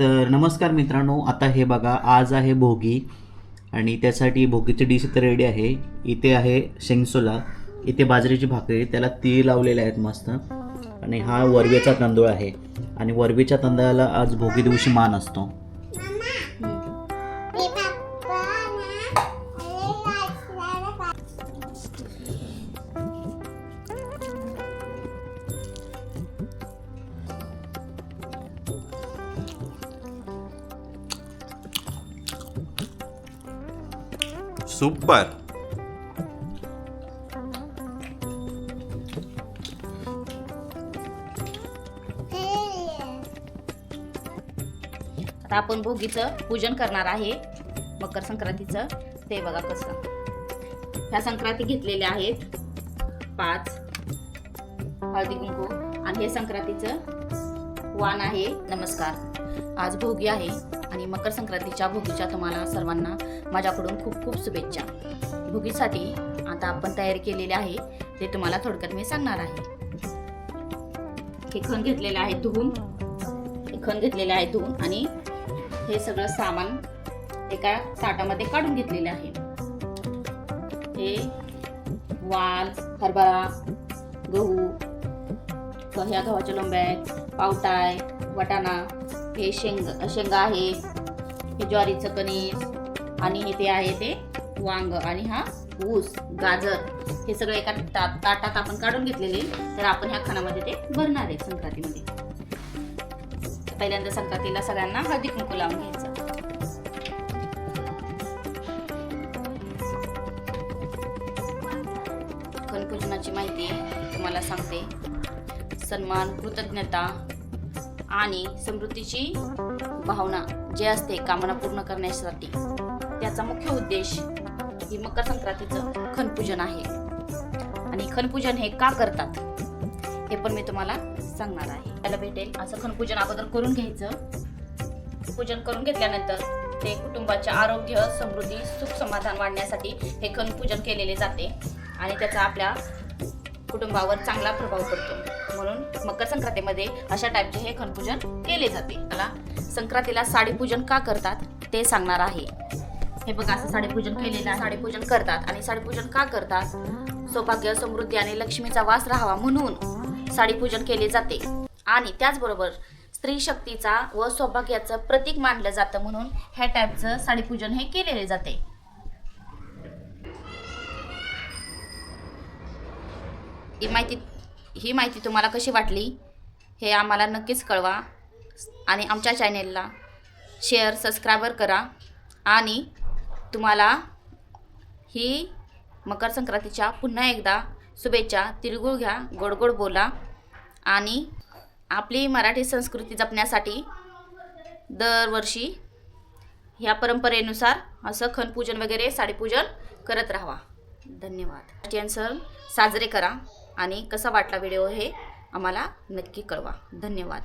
तर नमस्कार मित्रांनो आता हे बघा आज आहे भोगी. आणि त्यासाठी भोगीची डिश तर रेडी आहे. इथे आहे शेंगसोला. इथे बाजरीची भाकरी त्याला तीळ लावलेले आहेत मस्त. आणि हा वरवेचा तांदूळ आहे. आणि वरवेच्या तांदळाला आज भोगी दिवशी मान असतो. सुपर आता आपण भोगीचं पूजन करणार आहे. मकर संक्रांतीचं. ते बघा कसं. ह्या संक्रांती घेतलेल्या आहेत. पाच हळदी कुंकू. आणि हे संक्रांतीचं वाण आहे. नमस्कार. आज भोगी आहे. आणि मकर संक्रांतीच्या भोगीच्या तुम्हाला सर्वांना माझ्याकडून खूप खूप शुभेच्छा. भोगीसाठी आता आपण तयारी केलेली आहे ते तुम्हाला थोडक्यात मी सांगणार आहे. हे खण घेतलेलं आहे धुवून. हे खण घेतलेले आहे धुवून आणि हे सगळं सामान एका ताटामध्ये काढून घेतलेले आहे. हे वाल हरभरा गहू ह्या गव्हाच्या लोंब्या पावटाय वटाणा हे शेंग शेंगा आहे हे ज्वारीचं कणीस आणि हे ते आहे ते वांग आणि हा ऊस गाजर. हे सगळं एका ता ताटात आपण काढून घेतलेले तर आपण ह्या खानामध्ये ते भरणार आहे संक्रांतीमध्ये. पहिल्यांदा संक्रांतीला सगळ्यांना हळदी कुंकू लावून घ्यायचं. खणपूजनाची माहिती तुम्हाला सांगते. सन्मान कृतज्ञता आणि समृद्धीची भावना जे असते कामना पूर्ण करण्यासाठी त्याचा मुख्य उद्देश ही मकर संक्रांतीचं खनपूजन आहे. आणि खनपूजन हे का करतात? हे पण मी तुम्हाला सांगणार आहे. त्याला भेटेल असं खनपूजन अगोदर करून घ्यायचं. पूजन करून घेतल्यानंतर ते कुटुंबाचे आरोग्य समृद्धी सुख समाधान वाढण्यासाठी हे खनपूजन केलेले जाते. आणि त्याचा आपल्या कुटुंबावर चांगला प्रभाव पडतो. म्हणून मकर संक्रांतीमध्ये अशा टाईपचे हे खनपूजन केले जाते. मला संक्रांतीला साडीपूजन का करतात ते सांगणार आहे. हे बघा असं साडीपूजन केलेलं आहे. साडीपूजन करतात आणि साडीपूजन का करतात? सौभाग्य समृद्धी आणि लक्ष्मीचा वास राहावा म्हणून साडीपूजन केले जाते. आणि त्याचबरोबर स्त्री शक्तीचा व सौभाग्याचं प्रतीक मानलं जातं म्हणून ह्या टाईपचं साडीपूजन हे केलेले जाते. ही माहिती ही माहिती तुम्हाला कशी वाटली हे आम्हाला नक्कीच कळवा. आणि आमच्या चॅनेलला शेअर सबस्क्रायबर करा. आणि तुम्हाला ही मकर संक्रांतीच्या पुन्हा एकदा शुभेच्छा. तिळगुळ घ्या गोड गोड बोला. आणि आपली मराठी संस्कृती जपण्यासाठी दरवर्षी ह्या परंपरेनुसार असं खणपूजन वगैरे साडीपूजन करत राहावा. धन्यवाद. सण साजरे करा. आणि कसा वाटला व्हिडिओ हे आम्हाला नक्की कळवा. धन्यवाद.